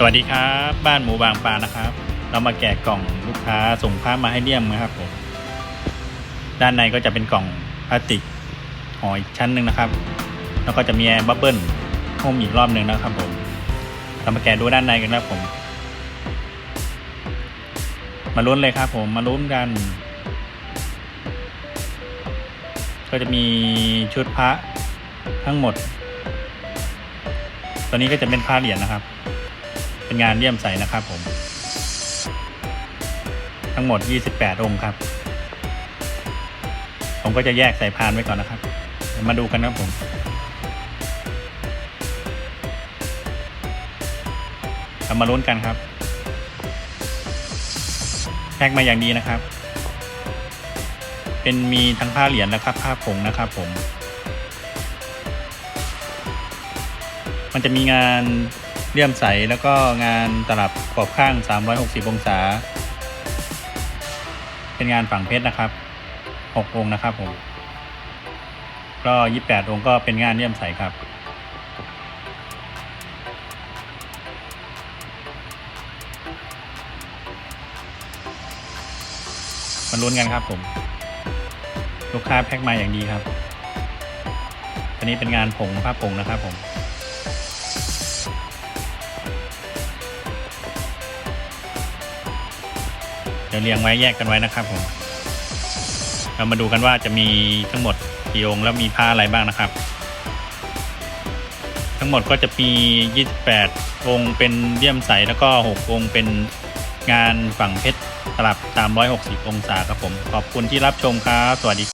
สวัสดีครับ บ้านหมูบางปลานะครับ เรามาแกะกล่องลูกค้าส่งผ้ามาให้เลี่ยมนะครับผมด้านในก็จะเป็นกล่องพลาสติกห่ออีกชั้นหนึ่งนะครับ แล้วก็จะมีแอร์บับเบิ้ลหุ้มอีกรอบหนึ่งนะครับผมเรามาแกะดูด้านในกันนะครับผม มาลุ้นเลยครับผมมาลุ้นกัน ก็จะมีชุดพระทั้งหมด ตอนนี้ก็จะเป็นผ้าเหรียญนะครับ เป็นงานเลี่ยมใสนะครับผม ทั้งหมด 28 องค์ครับ ผมก็จะแยกใส่พานไว้ก่อนนะครับมาดูกันครับผมเรามาลุ้นกันครับแพ็กมาอย่างดีนะครับ เป็นมีทั้งผ้าเหรียญและครับ ผ้าผงนะครับผม มันจะมีงาน เลี่ยมใสแล้วก็งานตลับขอบข้าง 360 องศา เป็นงานฝั่งเพชรนะครับ 6 องค์นะครับผม ก็ 28 องค์ก็เป็นงานเลี่ยมใสครับมาลุ้นกันครับผม ลูกค้าแพ็คมาอย่างดีครับอันนี้เป็นงานผงผ้าผงนะครับผม เดี๋ยวเรียงไว้แยกกันไว้นะครับผมเรามาดูกันว่าจะมีทั้งหมดกี่องค์แล้วมีผ้าอะไรบ้างนะครับ ทั้งหมดก็จะมี 28 องค์เป็นเลี่ยมใสแล้วก็ 6 องค์เป็นงานฝั่งเพชรตลับ 360 องศาครับผม ขอบคุณที่รับชมครับ สวัสดี